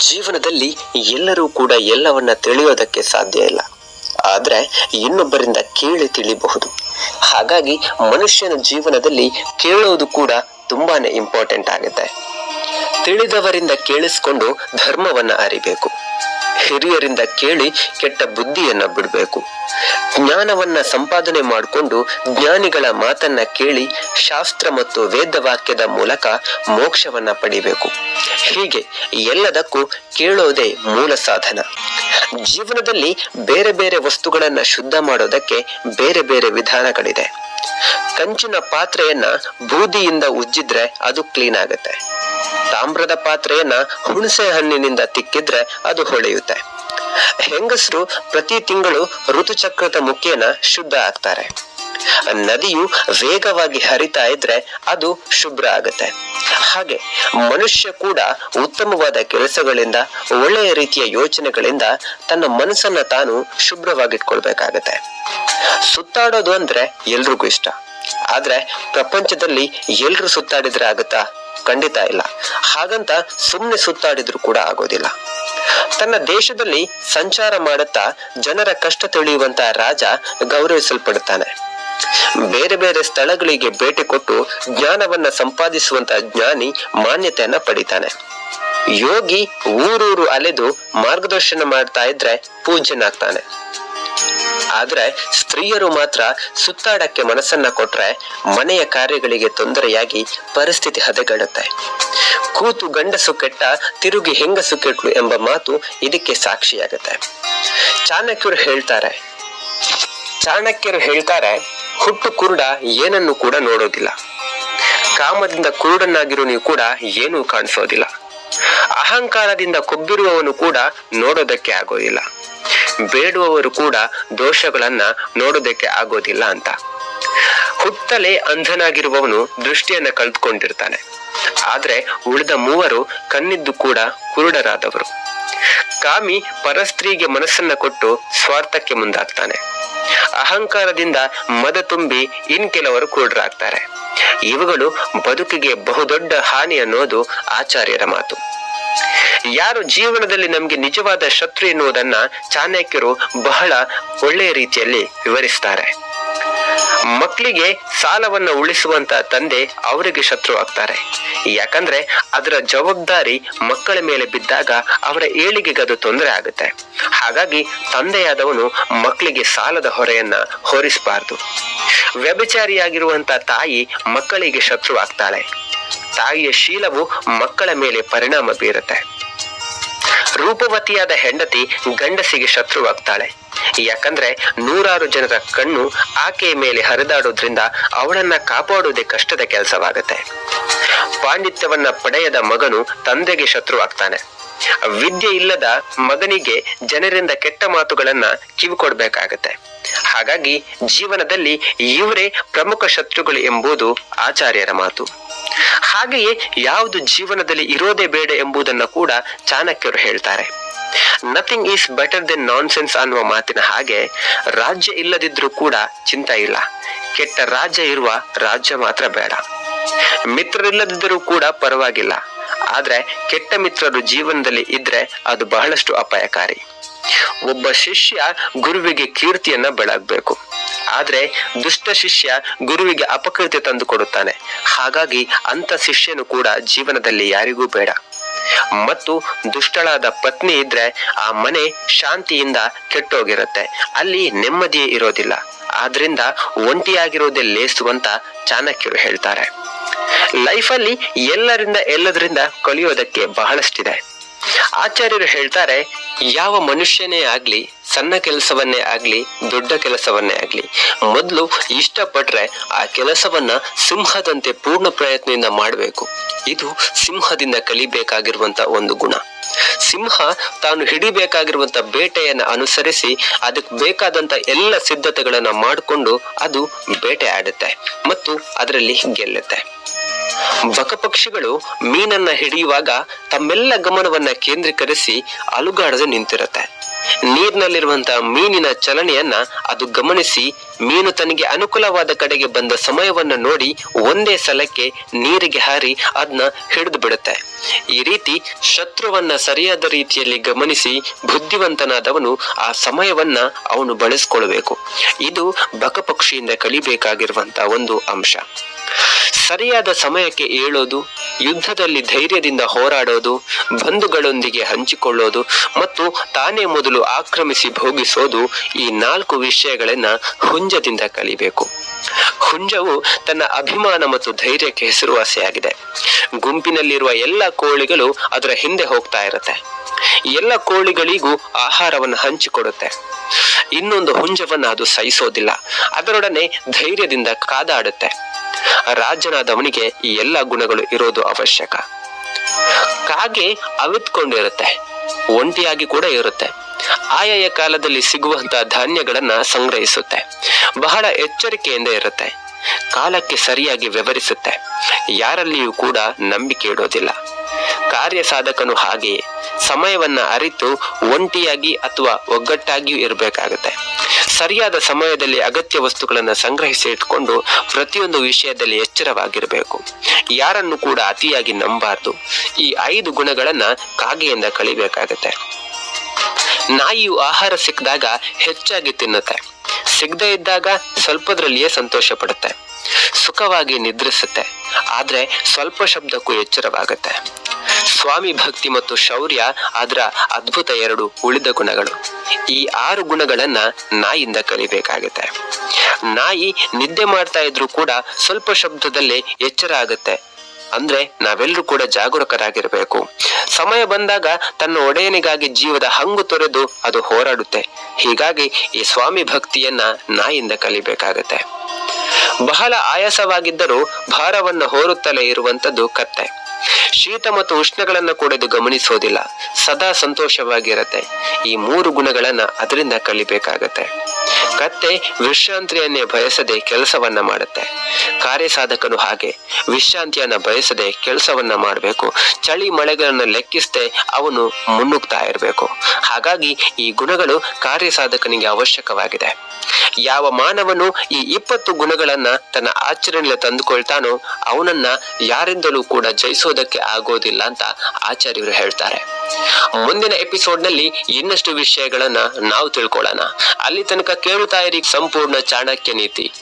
ಜೀವನದಲ್ಲಿ ಎಲ್ಲರೂ ಕೂಡ ಎಲ್ಲವನ್ನ ತಿಳಿಯೋದಕ್ಕೆ ಸಾಧ್ಯ ಇಲ್ಲ. ಆದ್ರೆ ಇನ್ನೊಬ್ಬರಿಂದ ಕೇಳಿ ತಿಳಿಬಹುದು. ಹಾಗಾಗಿ ಮನುಷ್ಯನ ಜೀವನದಲ್ಲಿ ಕೇಳೋದು ಕೂಡ ತುಂಬಾನೇ ಇಂಪಾರ್ಟೆಂಟ್ ಆಗುತ್ತೆ. ತಿಳಿದವರಿಂದ ಕೇಳಿಸ್ಕೊಂಡು ಧರ್ಮವನ್ನ ಅರಿಬೇಕು. ಹಿರಿಯರಿಂದ ಕೇಳಿ ಕೆಟ್ಟ ಬುದ್ಧಿಯನ್ನ ಬಿಡಬೇಕು. ಜ್ಞಾನವನ್ನ ಸಂಪಾದನೆ ಮಾಡಿಕೊಂಡು ಜ್ಞಾನಿಗಳ ಮಾತನ್ನ ಕೇಳಿ ಶಾಸ್ತ್ರ ಮತ್ತು ವೇದವಾಕ್ಯದ ಮೂಲಕ ಮೋಕ್ಷವನ್ನ ಪಡಿಬೇಕು. ಹೀಗೆ ಎಲ್ಲದಕ್ಕೂ ಕೇಳೋದೇ ಮೂಲ ಸಾಧನ. ಜೀವನದಲ್ಲಿ ಬೇರೆ ಬೇರೆ ವಸ್ತುಗಳನ್ನ ಶುದ್ಧ ಮಾಡೋದಕ್ಕೆ ಬೇರೆ ಬೇರೆ ವಿಧಾನಗಳಿದೆ. ಕಂಚಿನ ಪಾತ್ರೆಯನ್ನ ಬೂದಿಯಿಂದ ಉಜ್ಜಿದ್ರೆ ಅದು ಕ್ಲೀನ್ ಆಗುತ್ತೆ. ತಾಮ್ರದ ಪಾತ್ರೆಯನ್ನ ಹುಣಸೆ ಹಣ್ಣಿನಿಂದ ತಿಕ್ಕಿದ್ರೆ ಅದು ಹೊಳೆಯುತ್ತೆ. ಹೆಂಗಸರು ಪ್ರತಿ ತಿಂಗಳು ಋತುಚಕ್ರದ ಮುಖೇನ ಶುದ್ಧ ಆಗ್ತಾರೆ. ನದಿಯು ವೇಗವಾಗಿ ಹರಿತಾ ಇದ್ರೆ ಅದು ಶುಭ್ರ ಆಗುತ್ತೆ. ಹಾಗೆ ಮನುಷ್ಯ ಕೂಡ ಉತ್ತಮವಾದ ಕೆಲಸಗಳಿಂದ, ಒಳ್ಳೆಯ ರೀತಿಯ ಯೋಚನೆಗಳಿಂದ ತನ್ನ ಮನಸ್ಸನ್ನ ತಾನು ಶುಭ್ರವಾಗಿಟ್ಕೊಳ್ಬೇಕಾಗತ್ತೆ. ಸುತ್ತಾಡೋದು ಅಂದ್ರೆ ಎಲ್ರಿಗೂ ಇಷ್ಟ. ಆದ್ರೆ ಪ್ರಪಂಚದಲ್ಲಿ ಎಲ್ರು ಸುತ್ತಾಡಿದ್ರೆ ಆಗುತ್ತಾ? ಖಂಡಿತ ಇಲ್ಲ. ಹಾಗಂತ ಸುಮ್ಮನೆ ಸುತ್ತಾಡಿದ್ರು ಕೂಡ ಆಗೋದಿಲ್ಲ. ತನ್ನ ದೇಶದಲ್ಲಿ ಸಂಚಾರ ಮಾಡುತ್ತಾ ಜನರ ಕಷ್ಟ ತಿಳಿಯುವಂತ ರಾಜ ಗೌರವಿಸಲ್ಪಡುತ್ತಾನೆ. ಬೇರೆ ಬೇರೆ ಸ್ಥಳಗಳಿಗೆ ಭೇಟಿ ಕೊಟ್ಟು ಜ್ಞಾನವನ್ನ ಸಂಪಾದಿಸುವಂತ ಜ್ಞಾನಿ ಮಾನ್ಯತೆಯನ್ನ ಪಡಿತಾನೆ. ಯೋಗಿ ಊರೂರು ಅಲೆದು ಮಾರ್ಗದರ್ಶನ ಮಾಡ್ತಾ ಇದ್ರೆ ಪೂಜ್ಯನಾಗ್ತಾನೆ. ಆದ್ರೆ ಸ್ತ್ರೀಯರು ಮಾತ್ರ ಸುತ್ತಾಡಕ್ಕೆ ಮನಸ್ಸನ್ನ ಕೊಟ್ರೆ ಮನೆಯ ಕಾರ್ಯಗಳಿಗೆ ತೊಂದರೆಯಾಗಿ ಪರಿಸ್ಥಿತಿ ಹದಗೆಡುತ್ತೆ. ಕೂತು ಗಂಡಸು ಕೆಟ್ಟ, ತಿರುಗಿ ಹೆಂಗಸು ಕೆಟ್ಲು ಎಂಬ ಮಾತು ಇದಕ್ಕೆ ಸಾಕ್ಷಿಯಾಗುತ್ತೆ. ಚಾಣಕ್ಯರು ಹೇಳ್ತಾರೆ ಚಾಣಕ್ಯರು ಹೇಳ್ತಾರೆ, ಹುಟ್ಟು ಕುರುಡ ಏನನ್ನು ಕೂಡ ನೋಡೋದಿಲ್ಲ. ಕಾಮದಿಂದ ಕುರುಡನಾಗಿರೋ ನೀವು ಕೂಡ ಏನೂ ಕಾಣಿಸೋದಿಲ್ಲ. ಅಹಂಕಾರದಿಂದ ಕೊಬ್ಬಿರುವವನು ಕೂಡ ನೋಡೋದಕ್ಕೆ ಆಗೋದಿಲ್ಲ. ಬೇಡುವವರು ಕೂಡ ದೋಷಗಳನ್ನ ನೋಡೋದಕ್ಕೆ ಆಗೋದಿಲ್ಲ ಅಂತ. ಹುತ್ತಲೆ ಅಂಧನಾಗಿರುವವನು ದೃಷ್ಟಿಯನ್ನ ಕಳೆದುಕೊಂಡಿರ್ತಾನೆ. ಆದ್ರೆ ಉಳಿದ ಮೂವರು ಕಣ್ಣಿದ್ದು ಕೂಡ ಕುರುಡರಾದವರು. ಕಾಮಿ ಪರಸ್ತ್ರೀಗೆ ಮನಸ್ಸನ್ನ ಕೊಟ್ಟು ಸ್ವಾರ್ಥಕ್ಕೆ ಮುಂದಾಗ್ತಾನೆ. ಅಹಂಕಾರದಿಂದ ಮದ ತುಂಬಿ ಇನ್ ಕೆಲವರು ಕುರುಡರಾಗ್ತಾರೆ. ಇವುಗಳು ಬದುಕಿಗೆ ಬಹುದೊಡ್ಡ ಹಾನಿ ಅನ್ನೋದು ಆಚಾರ್ಯರ ಮಾತು. ಯಾರು ಜೀವನದಲ್ಲಿ ನಮ್ಗೆ ನಿಜವಾದ ಶತ್ರು ಎನ್ನುವುದನ್ನ ಚಾಣಕ್ಯರು ಬಹಳ ಒಳ್ಳೆಯ ರೀತಿಯಲ್ಲಿ ವಿವರಿಸ್ತಾರೆ. ಮಕ್ಕಳಿಗೆ ಸಾಲವನ್ನ ಉಳಿಸುವಂತ ತಂದೆ ಅವರಿಗೆ ಶತ್ರು ಆಗ್ತಾರೆ. ಯಾಕಂದ್ರೆ ಅದರ ಜವಾಬ್ದಾರಿ ಮಕ್ಕಳ ಮೇಲೆ ಬಿದ್ದಾಗ ಅವರ ಏಳಿಗೆಗೆ ಅದು ತೊಂದರೆ ಆಗುತ್ತೆ. ಹಾಗಾಗಿ ತಂದೆಯಾದವನು ಮಕ್ಕಳಿಗೆ ಸಾಲದ ಹೊರೆಯನ್ನ ಹೊರಿಸಬಾರ್ದು. ವ್ಯಭಿಚಾರಿಯಾಗಿರುವಂತ ತಾಯಿ ಮಕ್ಕಳಿಗೆ ಶತ್ರು ಆಗ್ತಾಳೆ. ತಾಯಿಯ ಶೀಲವು ಮಕ್ಕಳ ಮೇಲೆ ಪರಿಣಾಮ ಬೀರುತ್ತೆ. ರೂಪವತಿಯಾದ ಹೆಂಡತಿ ಗಂಡಸಿಗೆ ಶತ್ರುವಾಗ್ತಾಳೆ. ಯಾಕಂದ್ರೆ ನೂರಾರು ಜನರ ಕಣ್ಣು ಆಕೆಯ ಮೇಲೆ ಹರಿದಾಡೋದ್ರಿಂದ ಅವಳನ್ನ ಕಾಪಾಡುವುದೇ ಕಷ್ಟದ ಕೆಲಸವಾಗುತ್ತೆ. ಪಾಂಡಿತ್ಯವನ್ನ ಪಡೆಯದ ಮಗನು ತಂದೆಗೆ ಶತ್ರುವಾಗ್ತಾನೆ. ವಿದ್ಯೆ ಇಲ್ಲದ ಮಗನಿಗೆ ಜನರಿಂದ ಕೆಟ್ಟ ಮಾತುಗಳನ್ನ ಕಿವಿಕೊಡ್ಬೇಕಾಗತ್ತೆ. ಹಾಗಾಗಿ ಜೀವನದಲ್ಲಿ ಇವರೇ ಪ್ರಮುಖ ಶತ್ರುಗಳು ಎಂಬುದು ಆಚಾರ್ಯರ ಮಾತು. ಹಾಗೆಯೇ ಯಾವುದು ಜೀವನದಲ್ಲಿ ಇರೋದೇ ಬೇಡ ಎಂಬುದನ್ನ ಕೂಡ ಚಾಣಕ್ಯರು ಹೇಳ್ತಾರೆ. Nothing is better than nonsense ಅನ್ನುವ ಮಾತಿನ ಹಾಗೆ ರಾಜ್ಯ ಇಲ್ಲದಿದ್ರೂ ಕೂಡ ಚಿಂತೆ ಇಲ್ಲ. ಕೆಟ್ಟ ರಾಜ್ಯ ಇರುವ ರಾಜ್ಯ ಮಾತ್ರ ಬೇಡ. ಮಿತ್ರರಿಲ್ಲದಿದ್ದರೂ ಕೂಡ ಪರವಾಗಿಲ್ಲ. ಆದ್ರೆ ಕೆಟ್ಟ ಮಿತ್ರರು ಜೀವನದಲ್ಲಿ ಇದ್ರೆ ಅದು ಬಹಳಷ್ಟು ಅಪಾಯಕಾರಿ. ಒಬ್ಬ ಶಿಷ್ಯ ಗುರುವಿಗೆ ಕೀರ್ತಿಯನ್ನ ಬೆಳಗ್ಬೇಕು. ಆದ್ರೆ ದುಷ್ಟ ಶಿಷ್ಯ ಗುರುವಿಗೆ ಅಪಕೃತಿ ತಂದು ಕೊಡುತ್ತಾನೆ. ಹಾಗಾಗಿ ಅಂತ ಶಿಷ್ಯನು ಕೂಡ ಜೀವನದಲ್ಲಿ ಯಾರಿಗೂ ಬೇಡ. ಮತ್ತು ದುಷ್ಟಳಾದ ಪತ್ನಿ ಇದ್ರೆ ಆ ಮನೆ ಶಾಂತಿಯಿಂದ ಕೆಟ್ಟೋಗಿರುತ್ತೆ. ಅಲ್ಲಿ ನೆಮ್ಮದಿ ಇರೋದಿಲ್ಲ. ಆದ್ರಿಂದ ಒಂಟಿಯಾಗಿರೋದೇ ಲೇಸು ಅಂತ ಚಾಣಕ್ಯರು ಹೇಳ್ತಾರೆ. ಲೈಫಲ್ಲಿ ಎಲ್ಲರಿಂದ ಎಲ್ಲದರಿಂದ ಕಲಿಯೋದಕ್ಕೆ ಬಹಳಷ್ಟಿದೆ. ಆಚಾರ್ಯರು ಹೇಳ್ತಾರೆ, ಯಾವ ಮನುಷ್ಯನೇ ಆಗ್ಲಿ, ಸಣ್ಣ ಕೆಲಸವನ್ನೇ ಆಗ್ಲಿ, ದೊಡ್ಡ ಕೆಲಸವನ್ನೇ ಆಗ್ಲಿ, ಮೊದಲು ಇಷ್ಟಪಟ್ರೆ ಆ ಕೆಲಸವನ್ನ ಸಿಂಹದಂತೆ ಪೂರ್ಣ ಪ್ರಯತ್ನದಿಂದ ಮಾಡಬೇಕು. ಇದು ಸಿಂಹದಿಂದ ಕಲಿಬೇಕಾಗಿರುವಂತ ಒಂದು ಗುಣ. ಸಿಂಹ ತಾನು ಹಿಡಿಬೇಕಾಗಿರುವಂತ ಬೇಟೆಯನ್ನ ಅನುಸರಿಸಿ ಅದಕ್ಕೆ ಬೇಕಾದಂತ ಎಲ್ಲ ಸಿದ್ಧತೆಗಳನ್ನ ಮಾಡಿಕೊಂಡು ಅದು ಬೇಟೆ ಆಡುತ್ತೆ ಮತ್ತು ಅದರಲ್ಲಿ ಗೆಲ್ಲುತ್ತೆ. ಬಕಪಕ್ಷಿಗಳು ಮೀನನ್ನ ಹಿಡಿಯುವಾಗ ತಮ್ಮೆಲ್ಲ ಗಮನವನ್ನ ಕೇಂದ್ರೀಕರಿಸಿ ಅಲುಗಾಡದೆ ನಿಂತಿರುತ್ತೆ. ನೀರಿನಲ್ಲಿರುವಂತಹ ಮೀನಿನ ಚಲನೆಯನ್ನ ಅದು ಗಮನಿಸಿ ಮೀನು ತನಗೆ ಅನುಕೂಲವಾದ ಕಡೆಗೆ ಬಂದ ಸಮಯವನ್ನ ನೋಡಿ ಒಂದೇ ಸಲಕ್ಕೆ ನೀರಿಗೆ ಹಾರಿ ಅದನ್ನ ಹಿಡಿದು ಬಿಡುತ್ತೆ. ಈ ರೀತಿ ಶತ್ರುವನ್ನ ಸರಿಯಾದ ರೀತಿಯಲ್ಲಿ ಗಮನಿಸಿ ಬುದ್ಧಿವಂತನಾದವನು ಆ ಸಮಯವನ್ನ ಅವನು ಬಳಸ್ಕೊಳ್ಬೇಕು. ಇದು ಬಕಪಕ್ಷಿಯಿಂದ ಕಲಿಬೇಕಾಗಿರುವಂತಹ ಒಂದು ಅಂಶ. ಸರಿಯಾದ ಸಮಯಕ್ಕೆ ಏಳೋದು, ಯುದ್ಧದಲ್ಲಿ ಧೈರ್ಯದಿಂದ ಹೋರಾಡೋದು, ಬಂಧುಗಳೊಂದಿಗೆ ಹಂಚಿಕೊಳ್ಳೋದು ಮತ್ತು ತಾನೇ ಮೊದಲು ಆಕ್ರಮಿಸಿ ಭೋಗಿಸೋದು ಈ ನಾಲ್ಕು ವಿಷಯಗಳನ್ನ ಹುಂಜದಿಂದ ಕಲಿಬೇಕು. ಹುಂಜವು ತನ್ನ ಅಭಿಮಾನ ಮತ್ತು ಧೈರ್ಯಕ್ಕೆ ಹೆಸರುವಾಸಿಯಾಗಿದೆ ಗುಂಪಿನಲ್ಲಿರುವ ಎಲ್ಲ ಕೋಳಿಗಳು ಅದರ ಹಿಂದೆ ಹೋಗ್ತಾ ಇರುತ್ತೆ. ಎಲ್ಲ ಕೋಳಿಗಳಿಗೂ ಆಹಾರವನ್ನು ಹಂಚಿಕೊಡುತ್ತೆ. ಇನ್ನೊಂದು ಹುಂಜವನ್ನ ಅದು ಸಹಿಸೋದಿಲ್ಲ. ಅದರೊಡನೆ ಧೈರ್ಯದಿಂದ ಕಾದಾಡುತ್ತೆ. ರಾಜನಾದವನಿಗೆ ಈ ಎಲ್ಲ ಗುಣಗಳು ಇರೋದು ಅವಶ್ಯಕ. ಕಾಗೆ ಅವಿತ್ಕೊಂಡಿರುತ್ತೆ, ಒಂಟಿಯಾಗಿ ಕೂಡ ಇರುತ್ತೆ. ಆಯಾಯ ಕಾಲದಲ್ಲಿ ಸಿಗುವಂತಹ ಧಾನ್ಯಗಳನ್ನ ಸಂಗ್ರಹಿಸುತ್ತೆ. ಬಹಳ ಎಚ್ಚರಿಕೆಯಿಂದ ಇರುತ್ತೆ. ಕಾಲಕ್ಕೆ ಸರಿಯಾಗಿ ವಿವರಿಸುತ್ತೆ ಯಾರಲ್ಲಿಯೂ ಕೂಡ ನಂಬಿಕೆ ಇಡೋದಿಲ್ಲ. ಕಾರ್ಯ ಸಾಧಕನು ಹಾಗೆಯೇ, ಸಮಯವನ್ನ ಅರಿತು ಒಂಟಿಯಾಗಿ ಅಥವಾ ಒಗ್ಗಟ್ಟಾಗಿಯೂ ಇರಬೇಕಾಗುತ್ತೆ. ಸರಿಯಾದ ಸಮಯದಲ್ಲಿ ಅಗತ್ಯ ವಸ್ತುಗಳನ್ನು ಸಂಗ್ರಹಿಸಿ ಇಟ್ಕೊಂಡು ಪ್ರತಿಯೊಂದು ವಿಷಯದಲ್ಲಿ ಎಚ್ಚರವಾಗಿರಬೇಕು. ಯಾರನ್ನು ಕೂಡ ಅತಿಯಾಗಿ ನಂಬಾರ್ದು ಈ ಐದು ಗುಣಗಳನ್ನ ಕಾಗೆಯಿಂದ ಕಳಿಬೇಕಾಗತ್ತೆ ನಾಯಿಯು ಆಹಾರ ಸಿಕ್ಕಿದಾಗ ಹೆಚ್ಚಾಗಿ ತಿನ್ನುತ್ತೆ. ಸಿಗದೇ ಇದ್ದಾಗ ಸ್ವಲ್ಪದ್ರಲ್ಲಿಯೇ ಸಂತೋಷ ಪಡುತ್ತೆ ಸುಖವಾಗಿ ನಿದ್ರಿಸುತ್ತೆ. ಆದ್ರೆ ಸ್ವಲ್ಪ ಶಬ್ದಕ್ಕೂ ಎಚ್ಚರವಾಗುತ್ತೆ. ಸ್ವಾಮಿ ಭಕ್ತಿ ಮತ್ತು ಶೌರ್ಯ ಅದರ ಅದ್ಭುತ ಎರಡು ಉಳಿದ ಗುಣಗಳು. ಈ ಆರು ಗುಣಗಳನ್ನ ನಾಯಿಯಿಂದ ಕಲಿಬೇಕಾಗುತ್ತೆ. ನಾಯಿ ನಿದ್ದೆ ಮಾಡ್ತಾ ಇದ್ರೂ ಕೂಡ ಸ್ವಲ್ಪ ಶಬ್ದದಲ್ಲೇ ಎಚ್ಚರ ಆಗುತ್ತೆ. ಅಂದ್ರೆ ನಾವೆಲ್ಲರೂ ಕೂಡ ಜಾಗರೂಕರಾಗಿರಬೇಕು. ಸಮಯ ಬಂದಾಗ ತನ್ನ ಒಡೆಯನಿಗಾಗಿ ಜೀವದ ಹಂಗು ತೊರೆದು ಅದು ಹೋರಾಡುತ್ತೆ. ಹೀಗಾಗಿ ಈ ಸ್ವಾಮಿ ಭಕ್ತಿಯನ್ನ ನಾಯಿಂದ ಕಲಿಬೇಕಾಗತ್ತೆ. ಬಹಳ ಆಯಾಸವಾಗಿದ್ದರೂ ಭಾರವನ್ನು ಹೋರುತ್ತಲೇ ಇರುವಂತದ್ದು ಕತ್ತೆ. ಶೀತ ಮತ್ತು ಉಷ್ಣಗಳನ್ನ ಕೂಡ ಇದು ಗಮನಿಸೋದಿಲ್ಲ. ಸದಾ ಸಂತೋಷವಾಗಿರತ್ತೆ. ಈ ಮೂರು ಗುಣಗಳನ್ನ ಅದರಿಂದ ಕಲಿಬೇಕಾಗತ್ತೆ. ಕತ್ತೆ ವಿಶ್ರಾಂತಿಯನ್ನೇ ಬಯಸದೆ ಕೆಲಸವನ್ನ ಮಾಡುತ್ತೆ. ಕಾರ್ಯಸಾಧಕನು ಹಾಗೆ, ವಿಶ್ರಾಂತಿಯನ್ನ ಬಯಸದೆ ಕೆಲಸವನ್ನ ಮಾಡಬೇಕು. ಚಳಿ ಮಳೆಗಳನ್ನು ಲೆಕ್ಕಿಸದೆ ಅವನು ಮುನ್ನುಗ್ತಾ ಇರಬೇಕು. ಹಾಗಾಗಿ ಈ ಗುಣಗಳು ಕಾರ್ಯಸಾಧಕನಿಗೆ ಅವಶ್ಯಕವಾಗಿದೆ. ಯಾವ ಮಾನವನು ಈ ಇಪ್ಪತ್ತು ಗುಣಗಳನ್ನ ತನ್ನ ಆಚರಣೆಯಲ್ಲಿ ತಂದುಕೊಳ್ತಾನೋ, ಅವನನ್ನ ಯಾರಿಂದಲೂ ಕೂಡ ಜಯಿಸೋದಕ್ಕೆ ಆಗೋದಿಲ್ಲ ಅಂತ ಆಚಾರ್ಯರು ಹೇಳ್ತಾರೆ. ಮುಂದಿನ ಎಪಿಸೋಡ್ನಲ್ಲಿ ಇನ್ನಷ್ಟು ವಿಷಯಗಳನ್ನ ನಾವು ತಿಳ್ಕೊಳ್ಳೋಣ. ಅಲ್ಲಿ ತನಕ ಕೇಳುತ್ತಾ ಇರಿ ಸಂಪೂರ್ಣ ಚಾಣಕ್ಯ ನೀತಿ.